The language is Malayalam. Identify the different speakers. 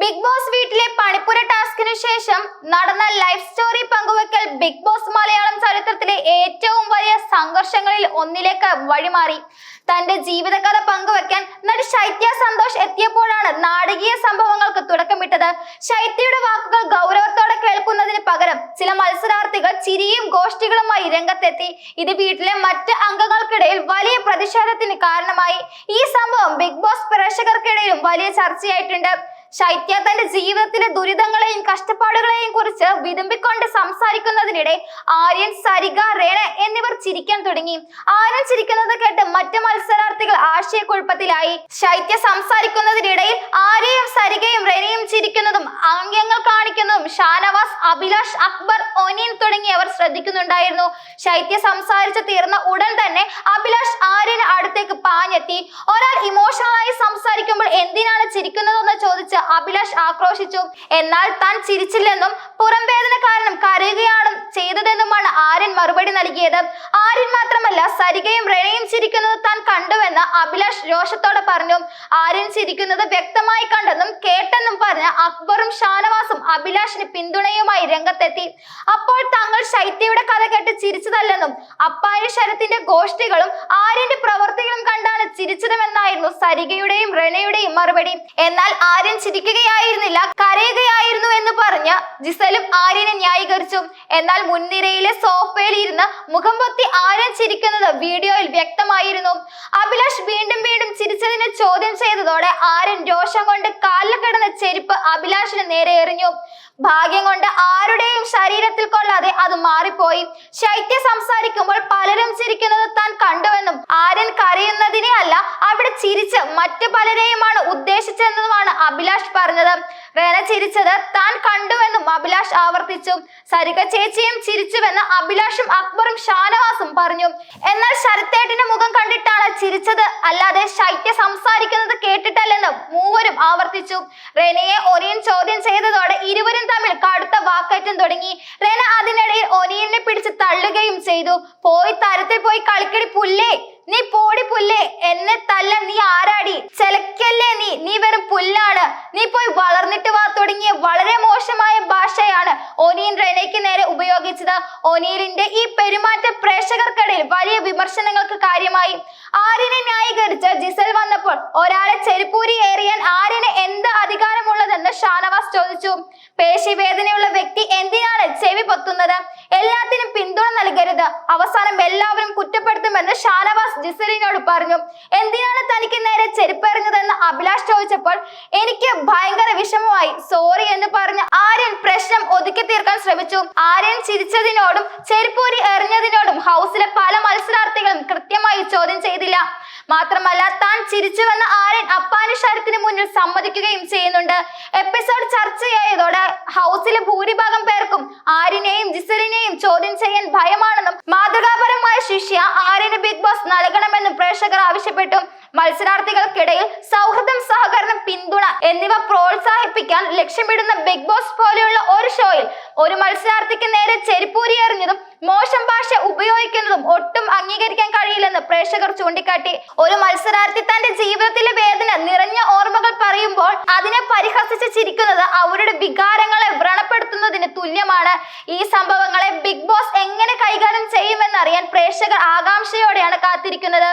Speaker 1: ബിഗ് ബോസ് വീട്ടിലെ പണിപ്പുര ടാസ്കിനു ശേഷം നടന്ന ലൈഫ് സ്റ്റോറി പങ്കുവെക്കൽ ബിഗ് ബോസ് മലയാളം ചരിത്രത്തിലെ ഏറ്റവും വലിയ സംഘർഷങ്ങളിൽ ഒന്നിലേക്ക് വഴിമാറി. തന്റെ ജീവിതകഥ പങ്കുവെക്കാൻ നടി ശൈത്യ സന്തോഷ് എത്തിയപ്പോഴാണ് നാടകീയ സംഭവങ്ങൾക്ക് തുടക്കമിട്ടത്. ശൈത്യയുടെ വാക്കുകൾ ഗൗരവത്തോടെ കേൾക്കുന്നതിന് പകരം ചില മത്സരാർത്ഥികൾ ചിരിയും ഗോഷ്ഠികളുമായി രംഗത്തെത്തി. ഇത് വീട്ടിലെ മറ്റ് അംഗങ്ങൾക്കിടയിൽ വലിയ പ്രതിഷേധത്തിന് കാരണമായി. ഈ സംഭവം ബിഗ് ബോസ് പ്രേക്ഷകർക്കിടയിലും വലിയ ചർച്ചയായിട്ടുണ്ട്. ശൈത്യ തന്റെ ജീവിതത്തിലെ ദുരിതങ്ങളെയും കഷ്ടപ്പാടുകളെയും കുറിച്ച് വിതുമ്പിക്കൊണ്ട് സംസാരിക്കുന്നതിനിടെ ആര്യൻ സരിക റേണ എന്നിവർ ചിരിക്കാൻ തുടങ്ങി. ആര്യൻ ചിരിക്കുന്നത് കേട്ട് മറ്റു മത്സരാർത്ഥികൾ ആശയക്കുഴപ്പത്തിലായി. ശൈത്യ സംസാരിക്കുന്നതിനിടയിൽ ആര്യയും സരികയും റെനയും ചിരിക്കുന്നതും ആംഗ്യങ്ങൾ കാണിക്കുന്നതും ഷാനവാസ് അഭിലാഷ് അക്ബർ ഒനീൻ തുടങ്ങിയവർ ശ്രദ്ധിക്കുന്നുണ്ടായിരുന്നു. ശൈത്യ സംസാരിച്ച് തീർന്ന ഉടൻ തന്നെ അഭിലാഷ് ആര്യന് അടുത്തേക്ക് പാഞ്ഞെത്തി. ഒരാൾ ഇമോഷണലായി സംസാരിക്കുമ്പോൾ എന്തിനാണ് ചിരിക്കുന്നതെന്ന് ചോദിച്ച് അഭിലാഷ് ആക്രോശിച്ചു. എന്നാൽ താൻ ചിരിച്ചില്ലെന്നും പുറം വേദന കാരണം കരയുകയാണ് ചെയ്തതെന്നുമാണ് ആര്യൻ മറുപടി നൽകിയത്. ആര്യൻ മാത്രമല്ല സരികയും റെനയും ചിരിക്കുന്നത് താൻ കണ്ടുവെന്ന് അഭിലാഷ് രോഷത്തോടെ പറഞ്ഞു. ആര്യൻ ചിരിക്കുന്നത് വ്യക്തമായി കണ്ടെന്നും പറഞ്ഞ അക്ബറും ഷാനവാസും അഭിലാഷിന് പിന്തുണയുമായി രംഗത്തെത്തി. അപ്പോൾ തങ്ങൾ ശൈത്യയുടെ കഥ കേട്ട് ചിരിച്ചതല്ലെന്നും അപ്പായ ശരത്തിന്റെ ഗോഷ്ഠികളും ആര്യന്റെ പ്രവർത്തികളും കണ്ടാണ് ചിരിച്ചതുമെന്നായിരുന്നു സരികയുടെയും റെനയുടെയും മറുപടി. എന്നാൽ ആര്യൻ ചിരിക്കുകയായിരുന്നില്ല. പറഞ്ഞ് ജിസലും ആര്യനെ ന്യായീകരിച്ചു. എന്നാൽ മുൻനിരയിലെ സോഫയിൽ ഇരുന്ന് മുഖം പൊത്തി ആര്യൻ ചിരിക്കുന്നത് വീഡിയോയിൽ വ്യക്തമായിരുന്നു. അഭിലാഷ് വീണ്ടും വീണ്ടും ചിരിച്ചതിനെ ചോദ്യം ചെയ്തതോടെ ആര്യൻ രോഷം കൊണ്ട് കാലിൽ കിടന്ന ചെരുപ്പ് അഭിലാഷിന് നേരെ എറിഞ്ഞു. ഭാഗ്യം കൊണ്ട് ആരുടെയും ശരീരത്തിൽ കൊള്ളാതെ അത് മാറിപ്പോയി. ശൈത്യ സംസാരിക്കുമ്പോൾ പലരും ചിരിക്കുന്നത് താൻ കണ്ടുവെന്നും ആര്യൻ കരയുന്നതിനെ അല്ല അവിടെ ചിരിച്ച് മറ്റു പലരെയുമാണ് ഉദ്ദേശിച്ചതെന്നുമാണ് അഭിലാഷ് പറഞ്ഞത്. റെന ചിരിച്ചത് താൻ കണ്ടുവെന്നും അഭിലാഷ് ആവർത്തിച്ചു. സരിക ചേച്ചിയും ചിരിച്ചുവെന്ന് അഭിലാഷും അക്ബറും ഷാനവാസും പറഞ്ഞു. എന്നാൽ ശരത്തേട്ടിന്റെ മുഖം കണ്ടിട്ടാണ് ചിരിച്ചത്. അല്ലാതെ ശൈത്യ സംസാരിക്കുന്നത് കേട്ടിട്ടല്ലെന്നും മൂവരും ആവർത്തിച്ചു. റെനയെ ഒനിയൻ ചോദ്യം ചെയ്തതോടെ ഇരുവരും തമ്മിൽ കടുത്ത വാക്കേറ്റം തുടങ്ങി. റെന അതിനിടയിൽ ഒനിയനെ പിടിച്ച് തള്ളുകയും ചെയ്തു. പോയി തരത്തിൽ പോയി കളിക്കടി പുല്ലേ? നീ പോടി പുല്ലേ? എന്നെ തല്ല നീ ആരാടി? ചെലക്കല്ലേ നീ? നീ വെറും പുല്ലാണ്. റെനയ്ക്ക് നേരെ ഉപയോഗിച്ചത് ഒനീലിന്റെ ഈ പെരുമാറ്റം പ്രേക്ഷകർക്കിടയിൽ വലിയ വിമർശനങ്ങൾക്ക് കാര്യമായി. ആര്യനെ ന്യായീകരിച്ച് ജിസൽ വന്നപ്പോൾ ഒരാളെ ചെരുപ്പൂരി ഏറിയാൻ ആര്യന് എന്ത് അധികാരമുള്ളതെന്ന് ഷാനവാസ് ചോദിച്ചു. പേശി വേദനയുള്ള വ്യക്തി എന്തിനാണ് ചെവി പൊത്തുന്നത്? എല്ലാത്തിനും നൽകരുത്. അവസാനം എല്ലാവരും കുറ്റപ്പെടുത്തുമെന്ന് ഷാനവാസ് ജിസറിനോട് പറഞ്ഞു. എന്തിനാണ് തനിക്ക് നേരെ ചെരുപ്പെറിഞ്ഞതെന്ന് അഭിലാഷ് ചോദിച്ചപ്പോൾ എനിക്ക് ഭയങ്കര വിഷമമായി. സോറി എന്ന് പറഞ്ഞ് ആര്യൻ പ്രശ്നം ഒതുക്കി തീർക്കാൻ ശ്രമിച്ചു. ആര്യൻ ചിരിച്ചതിനോടും ചെരുപ്പൂരി എറിഞ്ഞതിനോടും മാത്രമല്ല താൻ ചിരിച്ചുവെന്ന ആര്യൻ അപ്പാനി ശരത്തിന് മുന്നിൽ സമ്മതിക്കുകയും ചെയ്യുന്നുണ്ട്. എപ്പിസോഡ് ചർച്ചയായതോടെ ഹൗസിലെ ഭൂരിഭാഗം പേർക്കും ആര്യനെയും ജിസലിനെയും ചോദ്യം ചെയ്യാൻ ഭയമാണെന്നും മാതൃകാപരമായ ശിഷ്യ ആര്യന് ബിഗ് ബോസ് നൽകണമെന്നും പ്രേക്ഷകർ ആവശ്യപ്പെട്ടു. മത്സരാർത്ഥികൾക്കിടയിൽ സൗഹൃദം സഹകരണം പിന്തുണ എന്നിവ പ്രോത്സാഹിപ്പിക്കാൻ ലക്ഷ്യമിടുന്ന ബിഗ് ബോസ് പോലെയുള്ള ഒരു ഷോയിൽ ഒരു മത്സരാർത്ഥിക്ക് നേരെ ചെരുപ്പൂരി എറിഞ്ഞതും മോശം ഭാഷ ഉപയോഗിക്കുന്നതും ഒട്ടും അംഗീകരിക്കാൻ കഴിയില്ലെന്ന് പ്രേക്ഷകർ ചൂണ്ടിക്കാട്ടി. ഒരു മത്സരാർത്ഥി തന്റെ ജീവിതത്തിലെ വേദന നിറഞ്ഞ ഓർമ്മകൾ പറയുമ്പോൾ അതിനെ പരിഹസിച്ച് ചിരിക്കുന്നത് അവരുടെ വികാരങ്ങളെ വ്രണപ്പെടുത്തുന്നതിന് തുല്യമാണ്. ഈ സംഭവങ്ങളെ ബിഗ് ബോസ് എങ്ങനെ കൈകാര്യം ചെയ്യുമെന്നറിയാൻ പ്രേക്ഷകർ ആകാംക്ഷയോടെയാണ് കാത്തിരിക്കുന്നത്.